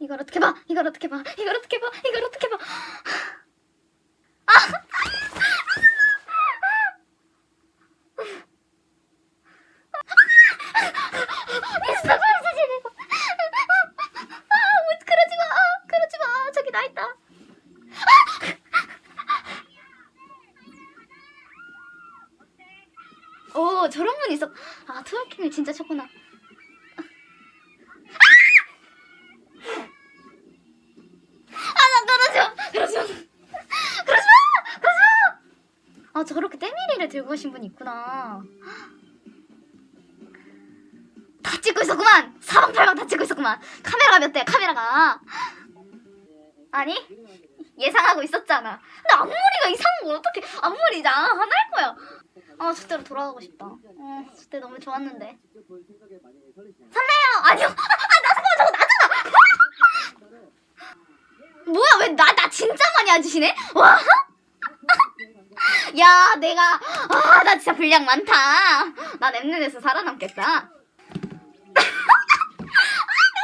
이걸 어떻게 봐? 이걸 어떻게 봐? 이걸 어떻게 봐? 이걸 어떻게 봐? 아! 그러지 지금. 아, 뭐, 그러지 마. 그러지 마. 저기 나 있다. 오, 저런 분 있어. 아, 트월킹을 진짜 쳤구나. 아, 나 떨어져. 그러지 마. 그러지 마. 그러지 마. 아, 저렇게 때밀이를 들고 오신 분이 있구나. 다 찍고 있었구만. 사방팔방 다 찍고 있었구만. 카메라가 몇 대? 카메라가. 아니? 예상하고 있었잖아. 근데 앞머리가 이상한 걸 어떻게 앞머리잖아. 하나일 거야. 아, 저때로 돌아가고 싶다. 어, 저때 너무 좋았는데. 설레요. 아니요. 아, 아, 나 잠깐만 저거 나잖아. 뭐야 왜 나 나 진짜 많이 안 주시네? 와. 야, 내가 아, 나 진짜 분량 많다. 난 엠넷에서 살아남겠다. 아, 내가 왜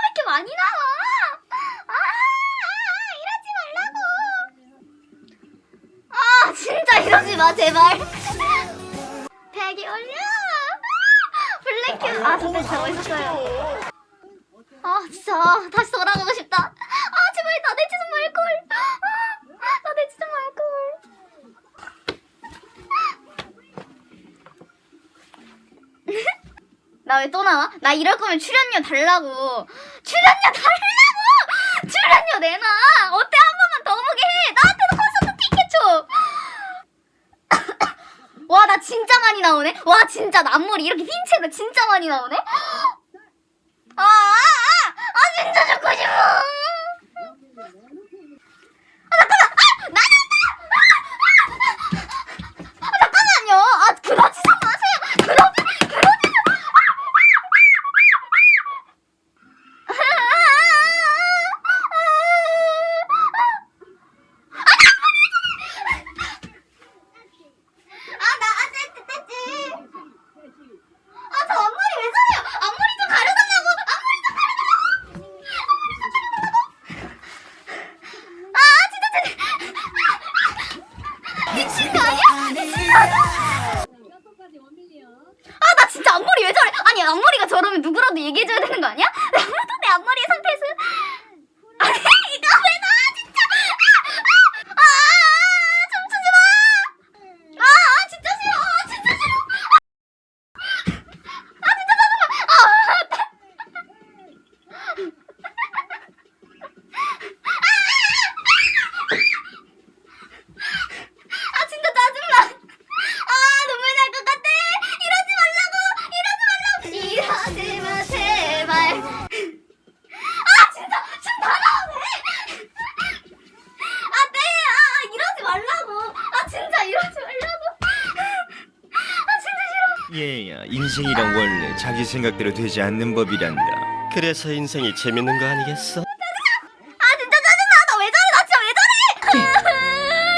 이렇게 많이 나와? 아, 아, 이러지 말라고. 아, 진짜 이러지 마, 제발. 백이 올려. 블랙큐. 아, 저때 진짜 멋있었어요. 아, 진짜 다시 돌아가고 싶다. 아, 제발 나 내치좀 말걸. 아, 나 내치좀 말걸. 나 왜 또 나와? 나 이럴 거면 출연료 달라고. 출연료 달라고! 출연료 내놔! 어때? 한 번만 더 보게 해! 나한테도 콘서트 티켓 줘! 와, 나 진짜 많이 나오네? 와, 진짜 나 앞머리 이렇게 흰 채로 진짜 많이 나오네? 해줘야 되는 거 아니야? 얘야 인생이란 원래 자기 생각대로 되지 않는 법이란다 그래서 인생이 재밌는 거 아니겠어? 아 진짜 짜증나. 나 왜 저래? 나 진짜 왜 저래?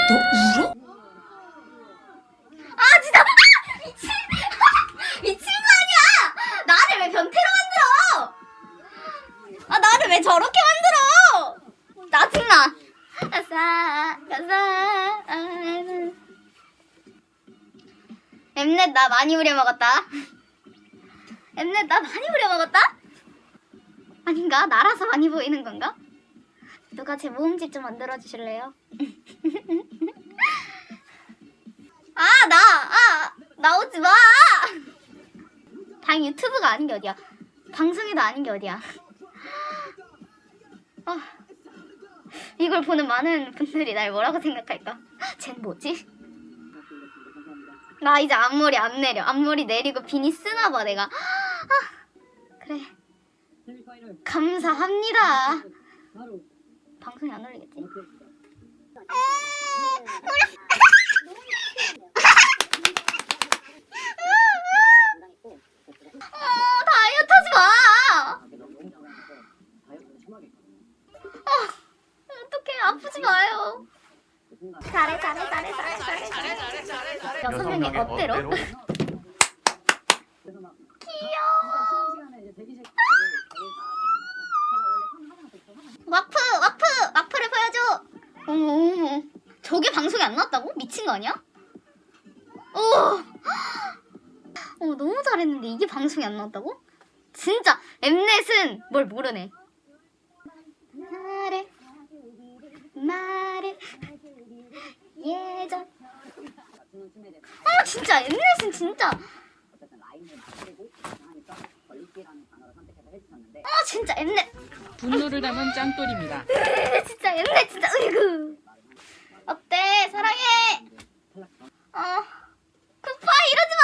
너 울어? 아 진짜 아, 미친 미친 거 아니야 나를 왜 변태로 만들어 아 나를 왜 저렇게 만들어 짜증나 아싸 아싸 아. 엠넷 나 많이 우려먹었다 엠넷 나 많이 우려먹었다 아닌가 나라서 많이 보이는 건가 누가 제 모음집 좀 만들어 주실래요 아, 나, 아, 나오지 마! 다행 유튜브가 아닌 게 어디야. 방송에도 아닌 게 어디야. 아, 이걸 보는 많은 분들이 날 뭐라고 생각할까? 쟨 뭐지? 나 이제 앞머리 안 내려. 앞머리 내리고 비니 쓰나 봐, 내가. 아, 그래. 감사합니다. 방송에 안 올리겠지? 어, 다이어트 하지 마! 어, 어떡해, 아프지 마요. 잘해 잘해 잘해 잘해 잘해 잘해 잘해 잘해 잘해 여섯 명이 어때로? 귀여워 와프 와프 와프를 보여줘 어머 어머 저게 방송에 안 나왔다고? 미친 거 아니야? 오 어, 너무 잘했는데 이게 방송에 안 나왔다고? 진짜 엠넷은 뭘 모르네 담은 짱돌입니다. 으, 진짜 엠넷 진짜 으이구. 어때 사랑해. 어 굿바이 이러지 마.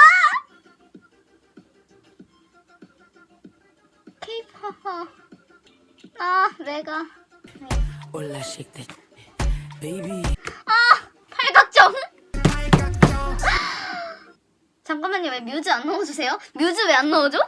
케이팝. 아 내가. That baby. 아 팔각정. 잠깐만요 왜 뮤즈 안 넣어 주세요? 뮤즈 왜 안 넣어 줘?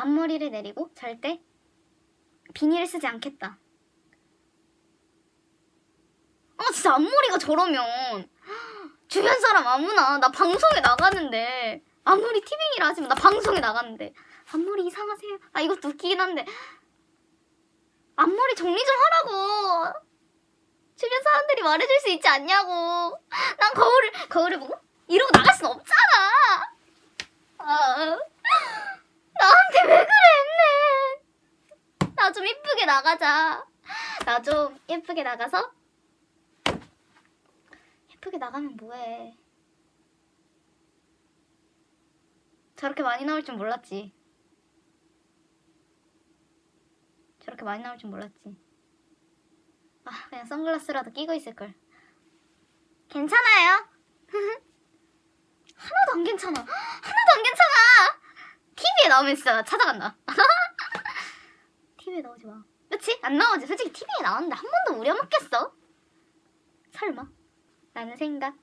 앞머리를 내리고 잘 때 비닐을 쓰지 않겠다. 아 진짜 앞머리가 저러면 주변 사람 아무나 나 방송에 나가는데 아무리 티빙이라 하지만 나 방송에 나가는데 앞머리 이상하세요. 아 이것도 웃기긴 한데 앞머리 정리 좀 하라고. 주변 사람들이 말해줄 수 있지 않냐고. 난 거울을 거울을 보고 이러고 나갈 순 없잖아. 아, 나한테 왜 그래, 나가자. 나 좀 예쁘게 나가서 예쁘게 나가면 뭐해. 저렇게 많이 나올 줄 몰랐지. 저렇게 많이 나올 줄 몰랐지. 아, 그냥 선글라스라도 끼고 있을걸. 괜찮아요. 하나도 안 괜찮아. 하나도 안 괜찮아. TV에 나오면 진짜 나 찾아간다. TV에 나오지 마. 그치? 안 나오지. 솔직히 TV에 나왔는데 한 번도 우려먹겠어? 설마? 라는 생각.